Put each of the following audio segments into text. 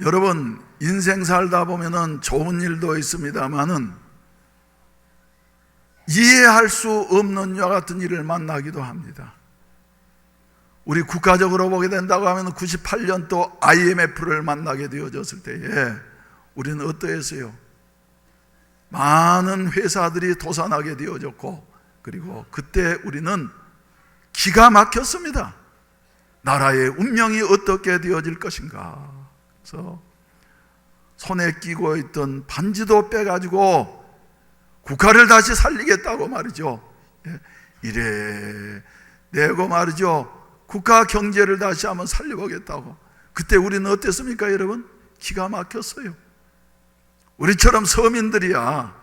여러분 인생 살다 보면은 좋은 일도 있습니다만은 이해할 수 없는 이와 같은 일을 만나기도 합니다. 우리 국가적으로 보게 된다고 하면 98년도 IMF를 만나게 되어졌을 때에 우리는 어떠했어요? 많은 회사들이 도산하게 되어졌고 그리고 그때 우리는 기가 막혔습니다. 나라의 운명이 어떻게 되어질 것인가. 그래서 손에 끼고 있던 반지도 빼가지고 국가를 다시 살리겠다고 말이죠. 예, 이래 내고 말이죠. 국가 경제를 다시 한번 살려보겠다고. 그때 우리는 어땠습니까, 여러분? 기가 막혔어요. 우리처럼 서민들이야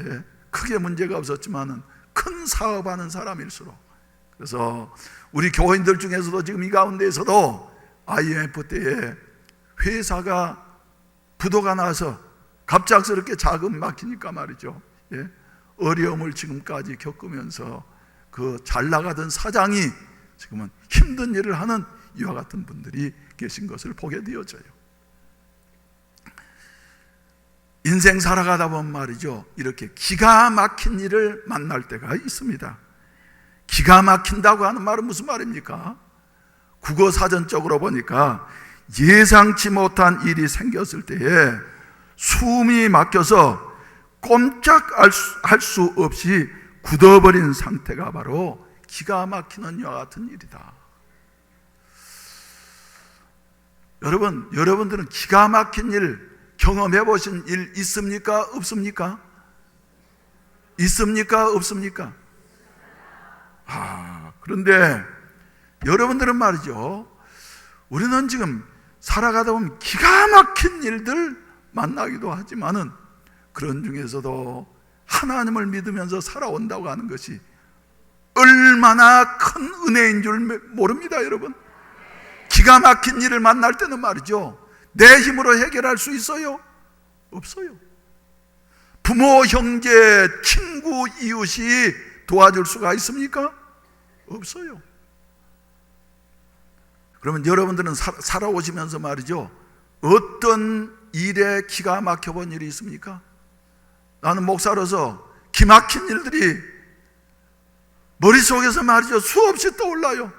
예, 크게 문제가 없었지만은 큰 사업하는 사람일수록 그래서 우리 교인들 중에서도 지금 이 가운데에서도 IMF 때에 회사가 부도가 나서 갑작스럽게 자금 막히니까 말이죠. 예, 어려움을 지금까지 겪으면서 그 잘 나가던 사장이 지금은 힘든 일을 하는 이와 같은 분들이 계신 것을 보게 되어져요. 인생 살아가다 보면 말이죠. 이렇게 기가 막힌 일을 만날 때가 있습니다. 기가 막힌다고 하는 말은 무슨 말입니까? 국어 사전적으로 보니까 예상치 못한 일이 생겼을 때에 숨이 막혀서 꼼짝 할 수 없이 굳어버린 상태가 바로 기가 막히는 이와 같은 일이다. 여러분, 여러분들은 기가 막힌 일 경험해 보신 일 있습니까? 없습니까? 있습니까? 없습니까? 아, 그런데 여러분들은 말이죠. 우리는 지금 살아가다 보면 기가 막힌 일들 만나기도 하지만은 그런 중에서도 하나님을 믿으면서 살아온다고 하는 것이 얼마나 큰 은혜인 줄 모릅니다, 여러분. 기가 막힌 일을 만날 때는 말이죠. 내 힘으로 해결할 수 있어요? 없어요. 부모, 형제, 친구, 이웃이 도와줄 수가 있습니까? 없어요. 그러면 여러분들은 사, 살아오시면서 말이죠. 어떤 일에 기가 막혀본 일이 있습니까? 나는 목사로서 기막힌 일들이 머릿속에서 말이죠. 수없이 떠올라요.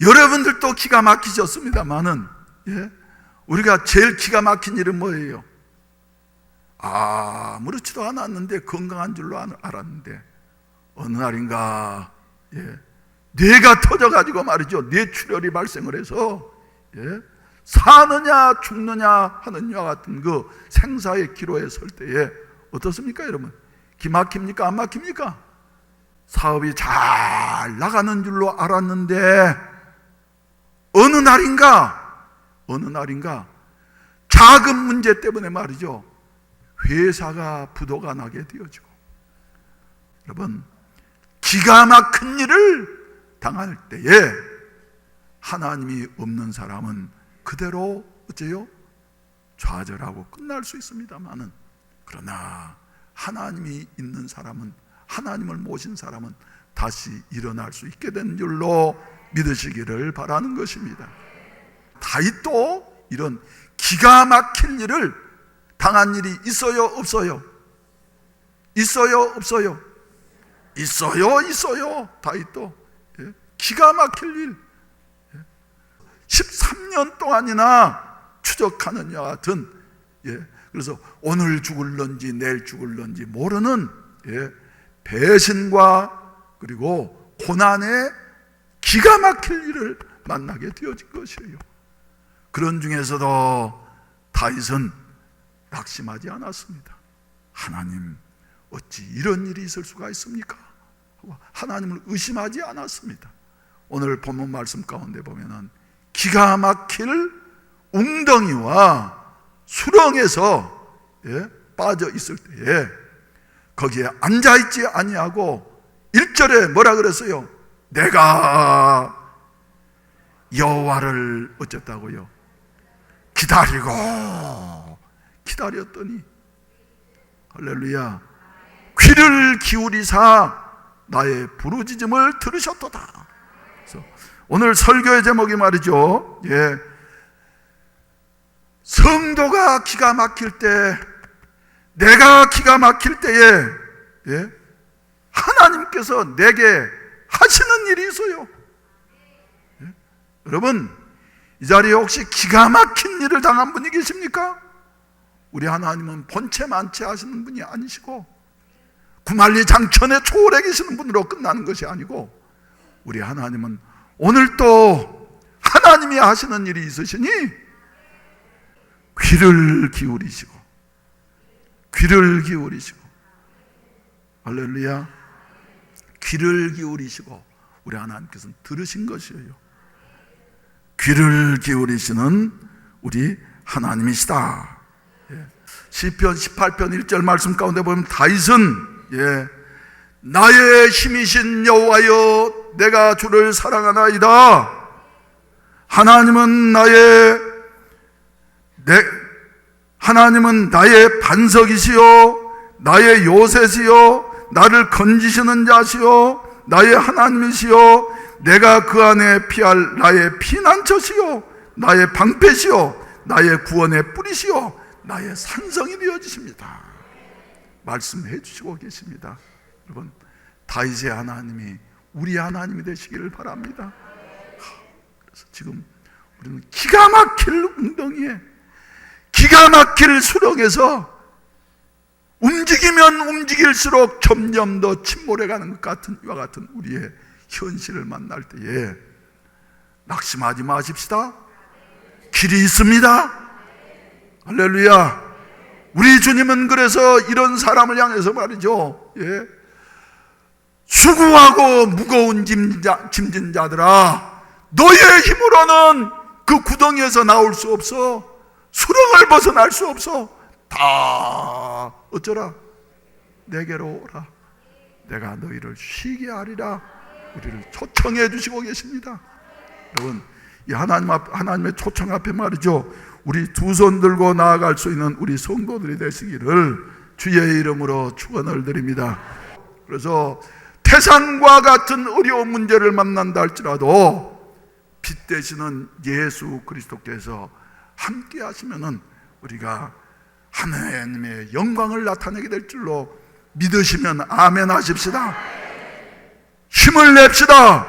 여러분들도 기가 막히셨습니다만은, 예? 우리가 제일 기가 막힌 일은 뭐예요? 아무렇지도 않았는데 건강한 줄로 알았는데 어느 날인가 예, 뇌가 터져가지고 말이죠 뇌출혈이 발생을 해서 예, 사느냐 죽느냐 하는 이와 같은 그 생사의 기로에 설 때에 어떻습니까 여러분? 기막힙니까 안 막힙니까? 사업이 잘 나가는 줄로 알았는데 어느 날인가 어느 날인가 자금 문제 때문에 말이죠 회사가 부도가 나게 되어지고 여러분 기가 막힌 일을 당할 때에 하나님이 없는 사람은 그대로 어째요? 좌절하고 끝날 수 있습니다만은 그러나 하나님이 있는 사람은 하나님을 모신 사람은 다시 일어날 수 있게 된 줄로 믿으시기를 바라는 것입니다. 다윗도 이런 기가 막힐 일을 당한 일이 있어요, 없어요? 있어요, 없어요? 있어요, 있어요. 다윗도 예? 기가 막힐 일. 13년 동안이나 추적하는 같은 예. 그래서 오늘 죽을런지 내일 죽을런지 모르는 예. 배신과 그리고 고난의 기가 막힐 일을 만나게 되어진 것이에요. 그런 중에서도 다윗은 낙심하지 않았습니다. 하나님, 어찌 이런 일이 있을 수가 있습니까? 하나님을 의심하지 않았습니다. 오늘 본문 말씀 가운데 보면은 기가 막힐 웅덩이와 수렁에서 예, 빠져 있을 때에 거기에 앉아 있지 아니하고 1절에 뭐라 그랬어요? 내가 여호와를 어쨌다고요? 기다리고 기다렸더니 할렐루야 귀를 기울이사 나의 부르짖음을 들으셨도다. 그래서 오늘 설교의 제목이 말이죠. 예, 성도가 기가 막힐 때, 내가 기가 막힐 때에, 예? 하나님께서 내게 하시는 일이 있어요. 예? 여러분, 이 자리에 혹시 기가 막힌 일을 당한 분이 계십니까? 우리 하나님은 본체 만체 하시는 분이 아니시고, 구만리 장천에 초월해 계시는 분으로 끝나는 것이 아니고, 우리 하나님은 오늘 또 하나님이 하시는 일이 있으시니, 귀를 기울이시고, 귀를 기울이시고, 할렐루야. 귀를 기울이시고, 우리 하나님께서는 들으신 것이에요. 귀를 기울이시는 우리 하나님이시다. 예. 시편 18편 1절 말씀 가운데 보면 다윗은 예, 나의 힘이신 여호와여 내가 주를 사랑하나이다. 하나님은 나의 내 하나님은 나의 반석이시요 나의 요새시요 나를 건지시는 자시요 나의 하나님이시요 내가 그 안에 피할 나의 피난처시요 나의 방패시요 나의 구원의 뿌리시요 나의 산성이 되어지십니다 말씀해 주시고 계십니다 여러분 다윗의 하나님이 우리 하나님이 되시기를 바랍니다 그래서 지금 우리는 기가 막힐 웅덩이에 기가 막힐 수렁에서 움직이면 움직일수록 점점 더 침몰해가는 것 같은 이와 같은 우리의 현실을 만날 때에 낙심하지 마십시다. 길이 있습니다. 할렐루야. 우리 주님은 그래서 이런 사람을 향해서 말이죠. 예. 수고하고 무거운 짐자, 짐진 자들아, 너의 힘으로는 그 구덩이에서 나올 수 없어. 수렁을 벗어날 수 없어. 다 어쩌라? 내게로 오라. 내가 너희를 쉬게 하리라. 우리를 초청해 주시고 계십니다. 여러분, 이 하나님 앞, 하나님의 초청 앞에 말이죠. 우리 두 손 들고 나아갈 수 있는 우리 성도들이 되시기를 주의 이름으로 축원을 드립니다. 그래서 태산과 같은 어려운 문제를 만난다 할지라도 빛 되시는 예수 그리스도께서 함께 하시면은 우리가 하나님의 영광을 나타내게 될 줄로 믿으시면 아멘 하십시다. 힘을 냅시다.